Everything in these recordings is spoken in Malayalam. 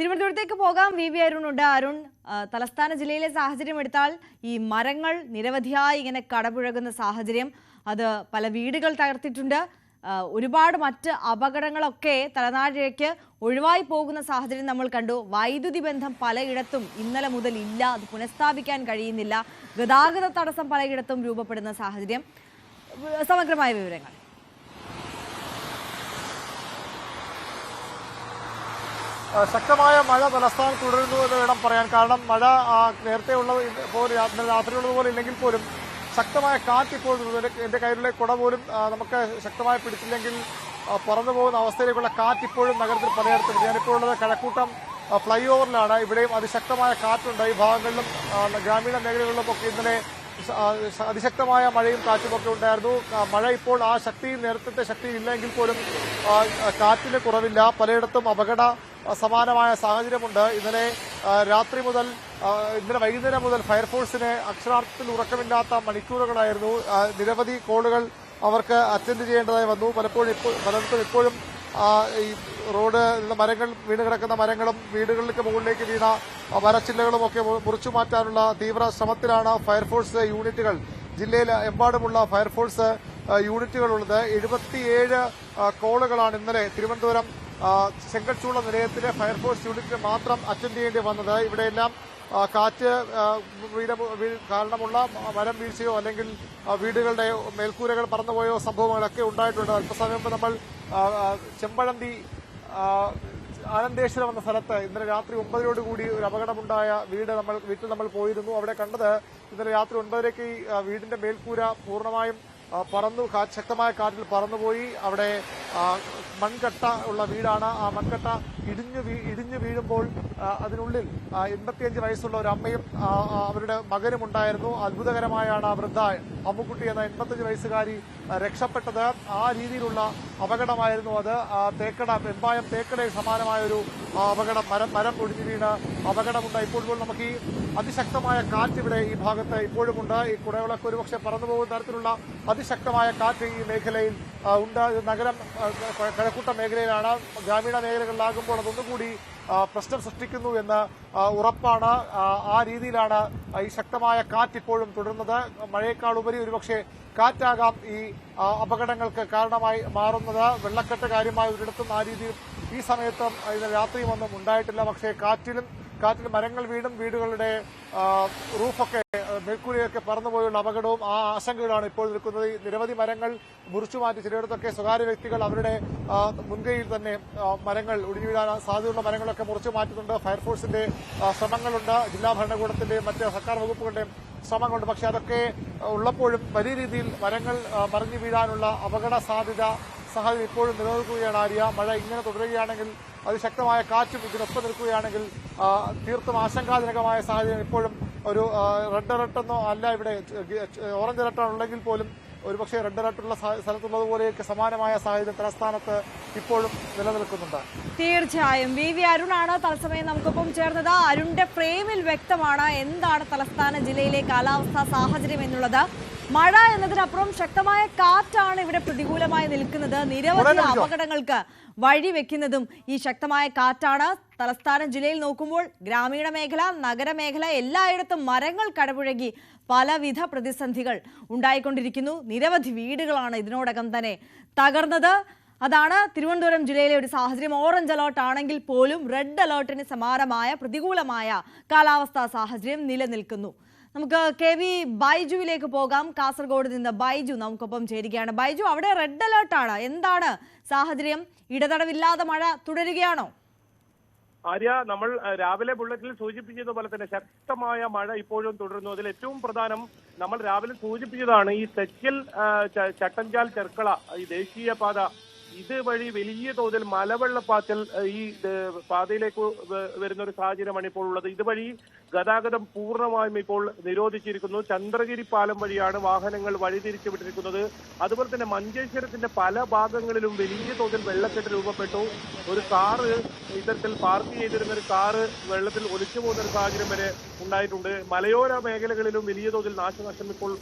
തിരുവനന്തപുരത്തേക്ക് പോകാം. വി വി അരുണുണ്ട് അരുൺ തലസ്ഥാന ജില്ലയിലെ സാഹചര്യം എടുത്താൽ ഈ മരങ്ങൾ നിരവധിയായി ഇങ്ങനെ കടപുഴകുന്ന സാഹചര്യം. അത് പല വീടുകൾ തകർത്തിട്ടുണ്ട്. ഒരുപാട് മറ്റ് അപകടങ്ങളൊക്കെ തലനാട്ടിലേക്ക് ഒഴിവായി പോകുന്ന സാഹചര്യം നമ്മൾ കണ്ടു. വൈദ്യുതി ബന്ധം പലയിടത്തും ഇന്നലെ മുതൽ ഇല്ല. അത് പുനഃസ്ഥാപിക്കാൻ കഴിയുന്നില്ല. ഗതാഗത തടസ്സം പലയിടത്തും രൂപപ്പെടുന്ന സാഹചര്യം. സമഗ്രമായ വിവരങ്ങൾ. ശക്തമായ മഴ തലസ്ഥാനത്ത് തുടരുന്നു എന്ന് വേണം പറയാൻ. കാരണം മഴ നേരത്തെ ഉള്ള പോലെ രാത്രി രാത്രിയുള്ളത് പോലെ ഇല്ലെങ്കിൽ പോലും ശക്തമായ കാറ്റ് ഇപ്പോൾ എന്റെ- കയ്യിലെ കുട പോലും നമുക്ക് ശക്തമായി പിടിച്ചില്ലെങ്കിൽ പറന്നു പോകുന്ന അവസ്ഥയിലേക്കുള്ള കാറ്റ് ഇപ്പോഴും നഗരത്തിൽ പലയിടത്തും. ഞാനിപ്പോൾ ഉള്ളത് കഴക്കൂട്ടം ഫ്ലൈ ഓവറിലാണ് ഇവിടെയും അതിശക്തമായ കാറ്റുണ്ട്. ഈ ഭാഗങ്ങളിലും ഗ്രാമീണ മേഖലകളിലും ഒക്കെ ഇന്നലെ അതിശക്തമായ മഴയും കാറ്റും ഒക്കെ ഉണ്ടായിരുന്നു. മഴ ഇപ്പോൾ ആ ശക്തി നേരത്തെ ശക്തി ഇല്ലെങ്കിൽ പോലും കാറ്റിന് കുറവില്ല. പലയിടത്തും അപകട സമാനമായ സാഹചര്യമുണ്ട്. ഇന്നലെ രാത്രി മുതൽ ഇന്നലെ വൈകുന്നേരം മുതൽ ഫയർഫോഴ്സിന് അക്ഷരാർത്ഥത്തിൽ ഉറക്കമില്ലാത്ത മണിക്കൂറുകളായിരുന്നു. നിരവധി കോളുകൾ അവർക്ക് അറ്റൻഡ് ചെയ്യേണ്ടതായി വന്നു. പലപ്പോഴും ഇപ്പോൾ പലയിടത്തും ഇപ്പോഴും ഈ റോഡ് മരങ്ങൾ വീണ് കിടക്കുന്ന മരങ്ങളും വീടുകളിലേക്ക് മുകളിലേക്ക് വീണ മരച്ചില്ലകളും ഒക്കെ മുറിച്ചു മാറ്റാനുള്ള തീവ്ര ശ്രമത്തിലാണ് ഫയർഫോഴ്സ് യൂണിറ്റുകൾ. ജില്ലയിൽ എമ്പാടുമുള്ള ഫയർഫോഴ്സ് യൂണിറ്റുകളുള്ളത്. എഴുപത്തിയേഴ് കോളുകളാണ് ഇന്നലെ തിരുവനന്തപുരം ചെങ്കൽച്ചൂള നിലയത്തിലെ ഫയർഫോഴ്സ് യൂണിറ്റിന് മാത്രം അറ്റൻഡ് ചെയ്യേണ്ടി വന്നത്. ഇവിടെയെല്ലാം കാറ്റ് കാരണമുള്ള മരം വീഴ്ചയോ അല്ലെങ്കിൽ വീടുകളുടെ മേൽക്കൂരകൾ പറന്നുപോയോ സംഭവങ്ങളൊക്കെ ഉണ്ടായിട്ടുണ്ട്. അല്പസമയം നമ്മൾ ചെമ്പഴന്തി ആനന്ദേശ്വരം എന്ന സ്ഥലത്ത് ഇന്നലെ രാത്രി ഒമ്പതിനോട് കൂടി ഒരു അപകടമുണ്ടായ വീട് നമ്മൾ വീട്ടിൽ നമ്മൾ പോയിരുന്നു. അവിടെ കണ്ടത് ഇന്നലെ രാത്രി ഒൻപതരയ്ക്ക് ഈ വീടിന്റെ മേൽക്കൂര പൂർണമായും പറന്നു ശക്തമായ കാറ്റിൽ പറന്നുപോയി. അവിടെ മൺകട്ട ഉള്ള വീടാണ് ആ മൺകട്ട ഇടിഞ്ഞു ഇടിഞ്ഞു വീഴുമ്പോൾ അതിനുള്ളിൽ എൺപത്തിയഞ്ച് വയസ്സുള്ള ഒരു അമ്മയും അവരുടെ മകനും ഉണ്ടായിരുന്നു. അത്ഭുതകരമായാണ് ആ വൃദ്ധ അമ്മുക്കുട്ടി എന്ന എൺപത്തഞ്ച് വയസ്സുകാരി രക്ഷപ്പെട്ടത്. ആ രീതിയിലുള്ള അപകടമായിരുന്നു അത്. തേക്കട വെമ്പായം തേക്കടയിൽ സമാനമായ ഒരു ആ, അപകടം മരം മരം ഒടിഞ്ഞു വീണ് അപകടമുണ്ട് ഇപ്പോൾ നമുക്ക് ഈ അതിശക്തമായ കാറ്റ് ഇവിടെ ഈ ഭാഗത്ത് ഇപ്പോഴുമുണ്ട്. ഈ കുടകളൊക്കെ ഒരുപക്ഷെ പറന്നു പോകുന്ന തരത്തിലുള്ള അതിശക്തമായ കാറ്റ് ഈ മേഖലയിൽ ഉണ്ട്. നഗരം കഴക്കൂട്ട മേഖലയിലാണ്. ഗ്രാമീണ മേഖലകളിലാകുമ്പോൾ അതൊന്നുകൂടി ആ, പ്രശ്നം സൃഷ്ടിക്കുന്നു എന്ന് ഉറപ്പാണ്. ആ, രീതിയിലാണ് ഈ ശക്തമായ കാറ്റ് ഇപ്പോഴും തുടരുന്നത്. മഴയേക്കാൾ ഉപരി ഒരുപക്ഷെ കാറ്റാകാം ഈ അപകടങ്ങൾക്ക് കാരണമായി മാറുന്നത്. വെള്ളക്കെട്ട് കാര്യമായി ഒരിടത്തും ആ രീതിയിൽ ഈ സമയത്തും ഇന്ന് രാത്രിയും ഒന്നും ഉണ്ടായിട്ടില്ല. പക്ഷേ കാറ്റിലും കാറ്റിൽ മരങ്ങൾ വീടും വീടുകളുടെ റൂഫൊക്കെ മേൽക്കൂരയൊക്കെ പറന്നുപോയുള്ള അപകടവും ആ ആശങ്കകളാണ് ഇപ്പോൾ നിൽക്കുന്നത്. നിരവധി മരങ്ങൾ മുറിച്ചു മാറ്റി ചിലയിടത്തൊക്കെ സ്വകാര്യ വ്യക്തികൾ അവരുടെ മുൻകൈയിൽ തന്നെ മരങ്ങൾ ഒടിഞ്ഞു വീഴാൻ സാധ്യതയുള്ള മരങ്ങളൊക്കെ മുറിച്ചു മാറ്റുന്നുണ്ട്. ഫയർഫോഴ്സിന്റെ ശ്രമങ്ങളുണ്ട്. ജില്ലാ ഭരണകൂടത്തിന്റെയും മറ്റ് സർക്കാർ വകുപ്പുകളുടെയും ശ്രമങ്ങളുണ്ട്. പക്ഷെ അതൊക്കെ ഉള്ളപ്പോഴും വലിയ രീതിയിൽ മരങ്ങൾ മറിഞ്ഞു വീഴാനുള്ള അപകട സാധ്യത സാഹചര്യം ഇപ്പോഴും നിലനിൽക്കുകയാണ് ആര്യ. മഴ ഇങ്ങനെ തുടരുകയാണെങ്കിൽ അതിശക്തമായ കാറ്റും ഇതിനൊപ്പം നിൽക്കുകയാണെങ്കിൽ തീർത്തും ആശങ്കാജനകമായ സാഹചര്യം ഇപ്പോഴും ഒരു റെഡ് അലർട്ടെന്നോ അല്ല ഇവിടെ ഓറഞ്ച് അലർട്ടാണ് ഉള്ളെങ്കിൽ പോലും ഒരുപക്ഷെ റെഡ് അലർട്ടുള്ള സ്ഥ- സ്ഥലത്തുള്ളതുപോലെയൊക്കെ സമാനമായ സാഹചര്യം തലസ്ഥാനത്ത് ഇപ്പോഴും നിലനിൽക്കുന്നുണ്ട്. തീർച്ചയായും. വി വി അരുണാണ് തത്സമയം നമുക്കൊപ്പം ചേർന്നത്. അരുണിന്റെ ഫ്രെയിമിൽ വ്യക്തമാണ് എന്താണ് തലസ്ഥാന ജില്ലയിലെ കാലാവസ്ഥാ സാഹചര്യം എന്നുള്ളത്. മഴ എന്നതിനപ്പുറം ശക്തമായ കാറ്റാണ് ഇവിടെ പ്രതികൂലമായി നിൽക്കുന്നത്. നിരവധി അപകടങ്ങൾക്ക് വഴി അപകടങ്ങൾക്ക് വഴിവെക്കുന്നതും ഈ ശക്തമായ കാറ്റാണ്. തലസ്ഥാന ജില്ലയിൽ നോക്കുമ്പോൾ ഗ്രാമീണ മേഖല നഗരമേഖല എല്ലായിടത്തും മരങ്ങൾ കടപുഴകി പലവിധ പ്രതിസന്ധികൾ ഉണ്ടായിക്കൊണ്ടിരിക്കുന്നു. നിരവധി വീടുകളാണ് ഇതിനോടകം തന്നെ തകർന്നത്. അതാണ് തിരുവനന്തപുരം ജില്ലയിലെ ഒരു സാഹചര്യം. ഓറഞ്ച് അലേർട്ട് ആണെങ്കിൽ പോലും റെഡ് അലേർട്ടിന് സമാനമായ പ്രതികൂലമായ കാലാവസ്ഥാ സാഹചര്യം നിലനിൽക്കുന്നു. നമുക്ക് കെ വി ബൈജുവിലേക്ക് പോകാം. കാസർഗോഡ് നിന്ന് ബൈജു നമുക്കൊപ്പം ചേരുകയാണ്. ബൈജു അവിടെ റെഡ് അലേർട്ടാണ് എന്താണ് സാഹചര്യം? ഇടതടവില്ലാതെ മഴ തുടരുകയാണോ? ആര്യ നമ്മൾ രാവിലെ ബുള്ളറ്റിൽ സൂചിപ്പിച്ചതുപോലെ തന്നെ ശക്തമായ മഴ ഇപ്പോഴും തുടരുന്നു. അതിൽ ഏറ്റവും പ്രധാനം നമ്മൾ രാവിലെ സൂചിപ്പിച്ചതാണ് ഈ തെക്കിൽ ചട്ടഞ്ചാൽ ചെർക്കള ഈ ദേശീയപാത ഇതുവഴി വലിയ തോതിൽ മലവെള്ളപ്പാച്ചൽ ഈ പാതയിലേക്ക് വരുന്ന ഒരു സാഹചര്യമാണ് ഇപ്പോൾ ഉള്ളത്. ഇതുവഴി ഗതാഗതം പൂർണമായും ഇപ്പോൾ നിരോധിച്ചിരിക്കുന്നു. ചന്ദ്രഗിരി പാലം വഴിയാണ് വാഹനങ്ങൾ വഴിതിരിച്ചു വിട്ടിരിക്കുന്നത് അതുപോലെ തന്നെ മഞ്ചേശ്വരത്തിന്റെ പല ഭാഗങ്ങളിലും വലിയ തോതിൽ വെള്ളക്കെട്ട് രൂപപ്പെട്ടു. ഒരു കാറ് ഇത്തരത്തിൽ പാർക്ക് ചെയ്തിരുന്ന ഒരു കാറ് വെള്ളത്തിൽ ഒലിച്ചു പോകുന്ന ഒരു സാഹചര്യം വരെ ഉണ്ടായിട്ടുണ്ട്. മലയോര മേഖലകളിലും വലിയ തോതിൽ നാശനഷ്ടം ഇപ്പോൾ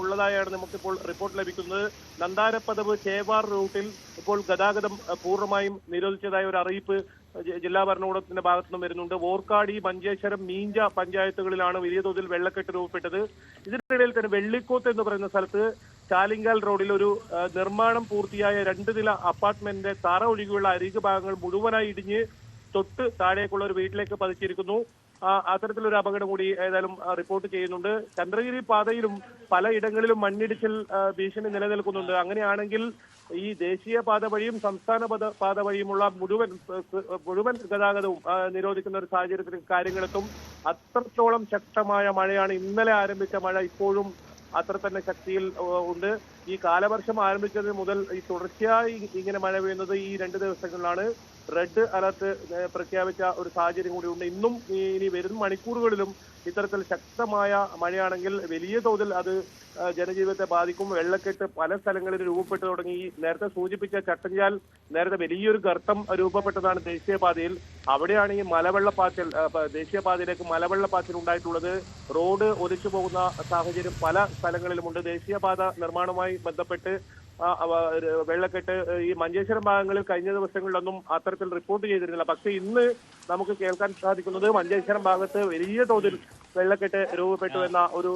ഉള്ളതായാണ് നമുക്കിപ്പോൾ റിപ്പോർട്ട് ലഭിക്കുന്നത്. നന്ദാരപ്പതവ് ചേവാർ റൂട്ടിൽ ഇപ്പോൾ ഗതാഗതം പൂർണമായും നിരോധിച്ചതായ ഒരു അറിയിപ്പ് ജില്ലാ ഭരണകൂടത്തിന്റെ ഭാഗത്തു നിന്നും വരുന്നുണ്ട്. വോർക്കാടി മഞ്ചേശ്വരം മീഞ്ച പഞ്ചായത്തുകളിലാണ് വലിയ തോതിൽ വെള്ളക്കെട്ട് രൂപപ്പെട്ടത്. ഇതിനിടയിൽ തന്നെ വെള്ളിക്കോത്ത് എന്ന് പറയുന്ന സ്ഥലത്ത് ചാലിങ്കാൽ റോഡിൽ ഒരു നിർമ്മാണം പൂർത്തിയായ രണ്ട് നില അപ്പാർട്ട്മെന്റിന്റെ തറ ഒഴികെയുള്ള അരികു ഭാഗങ്ങൾ മുഴുവനായി ഇടിഞ്ഞ് തൊട്ട് താഴേക്കുള്ള ഒരു വീട്ടിലേക്ക് പതിച്ചിരിക്കുന്നു. അത്തരത്തിലൊരു അപകടം കൂടി ഏതായാലും റിപ്പോർട്ട് ചെയ്യുന്നുണ്ട്. ചന്ദ്രഗിരി പാതയിലും പലയിടങ്ങളിലും മണ്ണിടിച്ചിൽ ഭീഷണി നിലനിൽക്കുന്നുണ്ട്. അങ്ങനെയാണെങ്കിൽ ഈ ദേശീയ പാത വഴിയും സംസ്ഥാന പാത വഴിയുമുള്ള മുഴുവൻ മുഴുവൻ ഗതാഗതവും നിരോധിക്കുന്ന ഒരു സാഹചര്യത്തിൽ കാര്യങ്ങളെത്തും. അത്രത്തോളം ശക്തമായ മഴയാണ്. ഇന്നലെ ആരംഭിച്ച മഴ ഇപ്പോഴും അത്ര തന്നെ ശക്തിയിൽ ഉണ്ട്. ഈ കാലവർഷം ആരംഭിച്ചത് മുതൽ ഈ തുടർച്ചയായി ഇങ്ങനെ മഴ പെയ്യുന്നത് ഈ രണ്ട് ദിവസങ്ങളിലാണ്. റെഡ് അലർട്ട് പ്രഖ്യാപിച്ച ഒരു സാഹചര്യം കൂടിയുണ്ട്. ഇന്നും ഇനി വരും മണിക്കൂറുകളിലും ഇത്തരത്തിൽ ശക്തമായ മഴയാണെങ്കിൽ വലിയ തോതിൽ അത് ജനജീവിതത്തെ ബാധിക്കും. വെള്ളക്കെട്ട് പല സ്ഥലങ്ങളിൽ രൂപപ്പെട്ടു തുടങ്ങി. നേരത്തെ സൂചിപ്പിച്ച ചട്ടഞ്ചാൽ നേരത്തെ വലിയൊരു ഗർത്തം രൂപപ്പെട്ടതാണ് ദേശീയപാതയിൽ. അവിടെയാണ് ഈ മലവെള്ളപ്പാച്ചിൽ ദേശീയപാതയിലേക്ക് മലവെള്ളപ്പാച്ചിൽ ഉണ്ടായിട്ടുള്ളത്. റോഡ് ഒലിച്ചു പോകുന്ന സാഹചര്യം പല സ്ഥലങ്ങളിലുമുണ്ട്. ദേശീയപാത നിർമ്മാണവുമായി ബന്ധപ്പെട്ട് വെള്ളക്കെട്ട് ഈ മഞ്ചേശ്വരം ഭാഗങ്ങളിൽ കഴിഞ്ഞ ദിവസങ്ങളിലൊന്നും അത്തരത്തിൽ റിപ്പോർട്ട് ചെയ്തിരുന്നില്ല. പക്ഷേ ഇന്ന് നമുക്ക് കേൾക്കാൻ സാധിക്കുന്നത് മഞ്ചേശ്വരം ഭാഗത്ത് വലിയ തോതിൽ വെള്ളക്കെട്ട് രൂപപ്പെട്ടു എന്ന ഒരു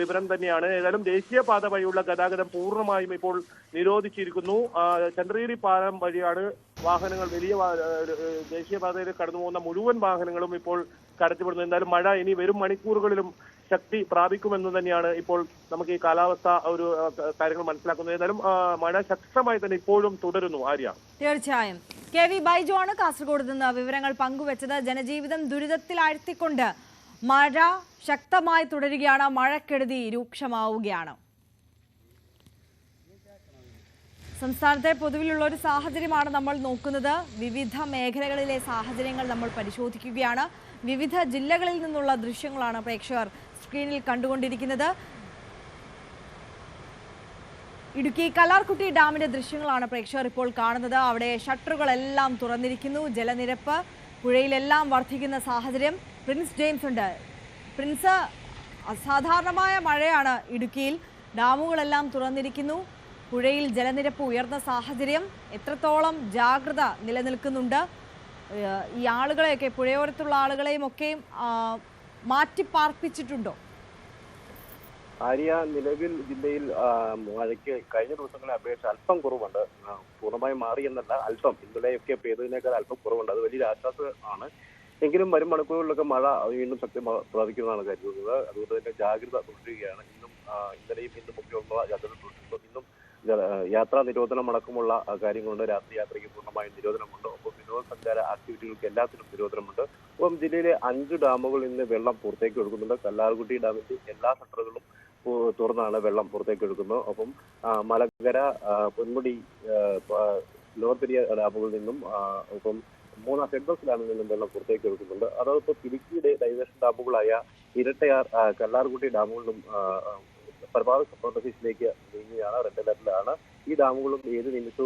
വിവരം തന്നെയാണ്. ഏതായാലും ദേശീയപാത വഴിയുള്ള ഗതാഗതം പൂർണമായും ഇപ്പോൾ നിരോധിച്ചിരിക്കുന്നു. ചന്ദ്രഗിരി പാലം വഴിയാണ് വാഹനങ്ങൾ വലിയ ദേശീയപാതയിൽ കടന്നു പോകുന്ന മുഴുവൻ വാഹനങ്ങളും ഇപ്പോൾ കടത്തിവിടുന്നത്. എന്തായാലും മഴ ഇനി വരും മണിക്കൂറുകളിലും ശക്തി പ്രാപിക്കുമെന്ന് തന്നെയാണ് ഇപ്പോൾ നമുക്ക് ഈ കാലാവസ്ഥ ഒരു കാര്യങ്ങൾ മനസ്സിലാക്കുന്നത്. ഏതായാലും മഴ ശക്തമായി തന്നെ ഇപ്പോഴും തുടരുന്നു. ആര്യ? തീർച്ചയായും. കെ വി ബൈജു ആണ് കാസർഗോഡ് നിന്ന് വിവരങ്ങൾ പങ്കുവച്ചത്. ജനജീവിതം ദുരിതത്തിലാഴ്ത്തിക്കൊണ്ട് മഴ ശക്തമായി തുടരുകയാണ്. മഴക്കെടുതി രൂക്ഷമാവുകയാണ്. സംസ്ഥാനത്തെ പൊതുവിലുള്ള ഒരു സാഹചര്യമാണ് നമ്മൾ നോക്കുന്നത്. വിവിധ മേഖലകളിലെ സാഹചര്യങ്ങൾ നമ്മൾ പരിശോധിക്കുകയാണ്. വിവിധ ജില്ലകളിൽ നിന്നുള്ള ദൃശ്യങ്ങളാണ് പ്രേക്ഷകർ സ്ക്രീനിൽ കണ്ടുകൊണ്ടിരിക്കുന്നത്. ഇടുക്കി കല്ലാർകുട്ടി ഡാമിന്റെ ദൃശ്യങ്ങളാണ് പ്രേക്ഷകർ ഇപ്പോൾ കാണുന്നത്. അവിടെ ഷട്ടറുകളെല്ലാം തുറന്നിരിക്കുന്നു. ജലനിരപ്പ് പുഴയിലെല്ലാം വർദ്ധിക്കുന്ന സാഹചര്യം പ്രിൻസ് ജെയിംസ് ഉണ്ട്. പ്രിൻസ് അസാധാരണമായ മഴയാണ് ഇടുക്കിയിൽ. ഡാമുകളെല്ലാം തുറന്നിരിക്കുന്നു. പുഴയിൽ ജലനിരപ്പ് ഉയർന്ന സാഹചര്യം. എത്രത്തോളം ജാഗ്രത നിലനിൽക്കുന്നുണ്ട്. ഈ ആളുകളെയൊക്കെ പുഴയോരത്തുള്ള ആളുകളെയും ഒക്കെയും മാറ്റിപ്പാർപ്പിച്ചിട്ടുണ്ടോ? ആര്യ നിലവിൽ ജില്ലയിൽ മഴയ്ക്ക് കഴിഞ്ഞ ദിവസങ്ങളെ അപേക്ഷിച്ച് അല്പം കുറവുണ്ട്. പൂർണമായും മാറി എന്നല്ല അല്പം. ഇന്നലെയൊക്കെ പെയ്തതിനേക്കാൾ അല്പം കുറവുണ്ട്. അത് വലിയൊരു ആശ്വാസമാണ് എങ്കിലും വരും മണിക്കൂറുകളിലൊക്കെ മഴ വീണ്ടും ശക്തി പ്രാപിക്കുന്നതാണ് കരുതുന്നത്. അതുകൊണ്ട് തന്നെ ജാഗ്രത തുടരുകയാണ് ഇന്നും ഇന്നലെയും ഇന്നും ഒക്കെ ജാഗ്രത തുടരുന്നു ഇന്നും യാത്രാ നിരോധനം അടക്കമുള്ള കാര്യങ്ങളുണ്ട്. രാത്രി യാത്രയ്ക്ക് പൂർണമായും നിരോധനമുണ്ട്. ഒപ്പം വിനോദസഞ്ചാര ആക്ടിവിറ്റികൾക്ക് എല്ലാത്തിനും നിരോധനമുണ്ട്. ഒപ്പം ജില്ലയിലെ അഞ്ച് ഡാമുകളിൽ നിന്ന് വെള്ളം പുറത്തേക്ക് ഒഴുകുന്നുണ്ട്. കല്ലാർകുട്ടി ഡാമിന്റെ എല്ലാ ഷട്ടറുകളും തുറന്നാണ് വെള്ളം പുറത്തേക്ക് എടുക്കുന്നത് ഒപ്പം മലകര പൊന്മുടി ലോർത്തിരിയ ഡാമുകളിൽ നിന്നും ഒപ്പം മൂന്നാം സെൻട്രൽ ഡാമിൽ നിന്നും വെള്ളം പുറത്തേക്ക് എടുക്കുന്നുണ്ട് അതോടൊപ്പം ഇടുക്കിയുടെ ഡൈവേഷൻ ഡാമുകളായ ഇരട്ടയാർ കല്ലാർകുട്ടി ഡാമുകളിലും പരമാവധി ഓഫീസിലേക്ക് നീങ്ങുകയാണ്. റെഡ് അലർട്ടിലാണ് ഈ ഡാമുകളും ഏത് നിമിഷവും